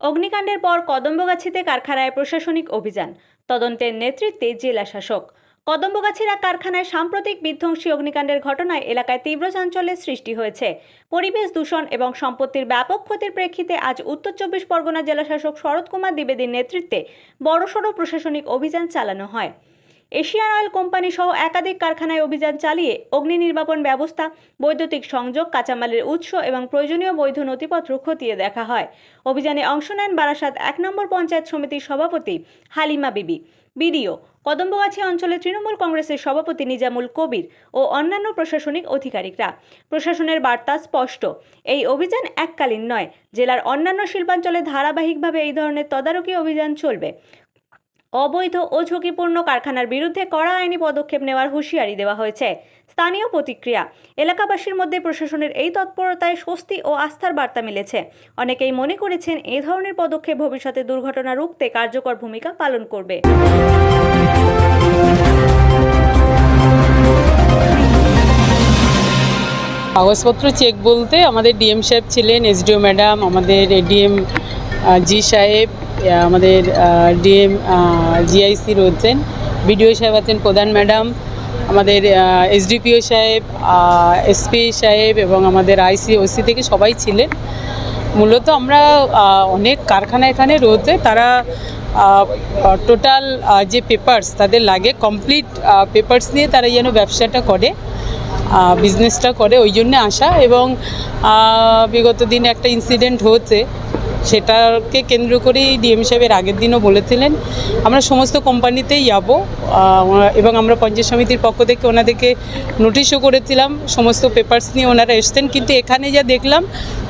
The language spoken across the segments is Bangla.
অগ্নিকাণ্ডের পর কদম্বগাছিতে কারখানায় প্রশাসনিক অভিযান। তদন্তের নেতৃত্বে জেলা শাসক। কদম্বগাছিরা কারখানায় সাম্প্রতিক বিধ্বংসী অগ্নিকাণ্ডের ঘটনায় এলাকায় তীব্র চাঞ্চল্যের সৃষ্টি হয়েছে। পরিবেশ দূষণ এবং সম্পত্তির ব্যাপক ক্ষতির প্রেক্ষিতে আজ উত্তর চব্বিশ পরগনা জেলাশাসক শরৎ কুমার দ্বিবেদীর নেতৃত্বে বড়সড় প্রশাসনিক অভিযান চালানো হয়। এশিয়ান অয়েল কোম্পানি সহ একাধিক কারখানায় অভিযান চালিয়ে অগ্নি নির্বাপন ব্যবস্থা, বৈদ্যুতিক সংযোগ, কাঁচামালের উৎস এবং প্রয়োজনীয় বৈধ নথিপত্র খতিয়ে দেখা হয়। অভিযানে অংশ নেন বারাসাত এক নম্বর পঞ্চায়েত সমিতির সভাপতি হালিমা বিবি। বিডিও কদম্বগাছি অঞ্চলের তৃণমূল কংগ্রেসের সভাপতি নিজামুল কবির ও অন্যান্য প্রশাসনিক আধিকারিকরা প্রশাসনের বার্তা স্পষ্ট, এই অভিযান এককালীন নয়। জেলার অন্যান্য শিল্পাঞ্চলে ধারাবাহিকভাবে এই ধরনের তদারকি অভিযান চলবে। অবৈধ ও ঝুঁকিপূর্ণ কারখানার বিরুদ্ধে কড়া আইনি পদক্ষেপ নেওয়ার হুঁশিয়ারি দেওয়া হয়েছে। স্থানীয় প্রতিক্রিয়া, এলাকাবাসীর মধ্যে প্রশাসনের এই তৎপরতায় স্বস্তি ও আস্থার বার্তা মিলেছে। অনেকেই মনে করেছেন এ ধরনের পদক্ষেপ ভবিষ্যতে দুর্ঘটনা রুখতে কার্যকর ভূমিকা পালন করবে। কাগজপত্র চেক বলতে আমাদের ডিএম সাহেব ছিলেন এসডিও ম্যাডাম আমাদের এডিএম জি সাহেব আমাদের ডিএম জিআইসি রয়েছেন। বিডিও সাহেব আছেন, প্রধান ম্যাডাম, আমাদের এসডিপিও সাহেব এসপি সাহেব এবং আমাদের আইসি, ওসি থেকে সবাই ছিলেন। মূলত আমরা অনেক কারখানা এখানে রয়েছে। তারা টোটাল যে পেপার্স তাদের লাগে কমপ্লিট পেপার্স নিয়ে তারা যেন ব্যবসাটা করে বিজনেসটা করে, ওই জন্যে আসা। এবং বিগত দিনে একটা ইনসিডেন্ট হয়েছে। সেটাকে কেন্দ্র করেই ডিএম সাহেবের আগের দিনও বলেছিলেন আমরা সমস্ত কোম্পানিতেই যাব এবং আমরা পঞ্চায়েত সমিতির পক্ষ থেকে ওনাদেরকে নোটিশও করেছিলাম সমস্ত পেপার্স নিয়ে ওনারা এসছেন কিন্তু এখানে যা দেখলাম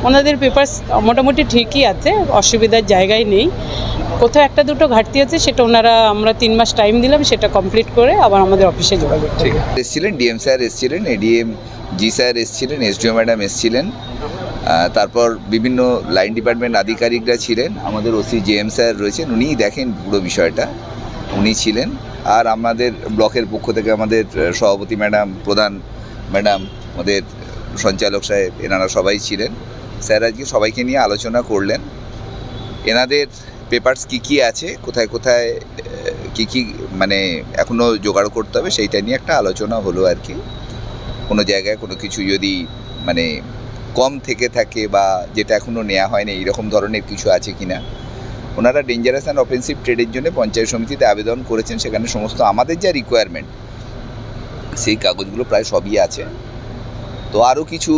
ওনাদের পেপার্স মোটামুটি ঠিকই আছে অসুবিধার জায়গায় নেই। কোথাও একটা দুটো ঘাটতি আছে সেটা ওনারা আমরা তিন মাস টাইম দিলাম সেটা কমপ্লিট করে আবার আমাদের অফিসে যোগাযোগ এসছিলেন ডিএম স্যার এসছিলেন এডিএম জি স্যার এসছিলেন এসডিও ম্যাডাম এসছিলেন। তারপর বিভিন্ন লাইন ডিপার্টমেন্ট আধিকারিকরা ছিলেন। আমাদের ওসি জেএম স্যার রয়েছেন, উনিই দেখেন পুরো বিষয়টা। উনি ছিলেন। আর আমাদের ব্লকের পক্ষ থেকে আমাদের সভাপতি ম্যাডাম, প্রধান ম্যাডাম, আমাদের সঞ্চালক সাহেব, এনারা সবাই ছিলেন। স্যার আজকে সবাইকে নিয়ে আলোচনা করলেন। এনাদের পেপারস কী কী আছে, কোথায় কোথায় কী কী মানে এখনও জোগাড় করতে হবে, সেইটা নিয়ে একটা আলোচনা হলো আর কি। কোনো জায়গায় কোনো কিছু যদি মানে কম থেকে থাকে বা যেটা এখনও নেওয়া হয়নি এইরকম ধরনের কিছু আছে কি না ওনারা ডেঞ্জারাস অ্যান্ড অফেন্সিভ ট্রেডের জন্য পঞ্চায়েত সমিতিতে আবেদন করেছেন, সেখানে সমস্ত আমাদের যা রিকোয়ারমেন্ট সেই কাগজগুলো প্রায় সবই আছে। তো আরও কিছু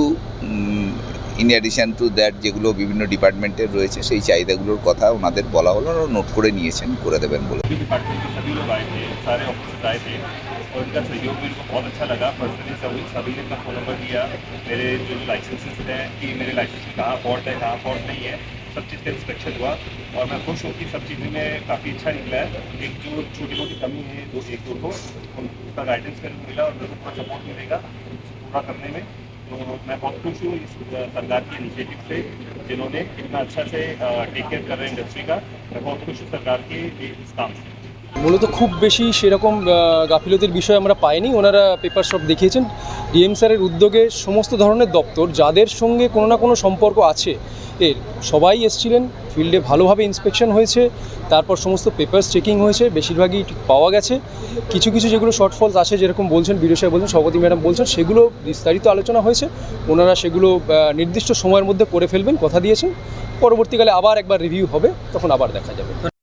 ইন অ্যাডিশন টু দ্যাট যেগুলো বিভিন্ন ডিপার্টমেন্টের রয়েছে, সেই চাহিদাগুলোর কথা ওনাদের বলা হলো ওরা নোট করে নিয়েছেন, করে দেবেন বলে। और इनका सहयोग भी को बहुत अच्छा लगा। पर्सनली सभी सभी ने अपना फ़ोन नंबर दिया। मेरे जो लाइसेंसेस हैं, कि मेरे लाइसेंस में कहाँ फॉल्ट है, कहाँ फॉल्ट नहीं है, सब चीज़ का इंस्पेक्शन हुआ। और मैं खुश हूँ कि सब चीज़ में काफ़ी अच्छा निकला है। एक जो छोटी मोटी कमी है, दो, एक दो को, उन- उसका गाइडेंस मेरे को मिला और मेरे को पूरा सपोर्ट मिलेगा पूरा करने में। तो मैं बहुत खुश हूँ इस सरकार की इनिशिएटिव से, जिन्होंने इतना अच्छा से टेक केयर कर रहे हैं इंडस्ट्री का। मैं बहुत खुश हूँ सरकार के इस काम से। মূলত খুব বেশি সেরকম গাফিলতির বিষয় আমরা পাইনি। ওনারা পেপার সব দেখিয়েছেন। ডিএম স্যারের উদ্যোগে সমস্ত ধরনের দপ্তর, যাদের সঙ্গে কোনো না কোনো সম্পর্ক আছে, এর সবাই এসছিলেন। ফিল্ডে ভালোভাবে ইন্সপেকশন হয়েছে। তারপর সমস্ত পেপার্স চেকিং হয়েছে। বেশিরভাগই পাওয়া গেছে। কিছু কিছু যেগুলো শর্টফলস আছে, যেরকম বলছেন বিডিও সাহেব বলছেন সভাপতি ম্যাডাম বলছেন, সেগুলো বিস্তারিত আলোচনা হয়েছে। ওনারা সেগুলো নির্দিষ্ট সময়ের মধ্যে করে ফেলবেন, কথা দিয়েছেন। পরবর্তীকালে আবার একবার রিভিউ হবে, তখন আবার দেখা যাবে।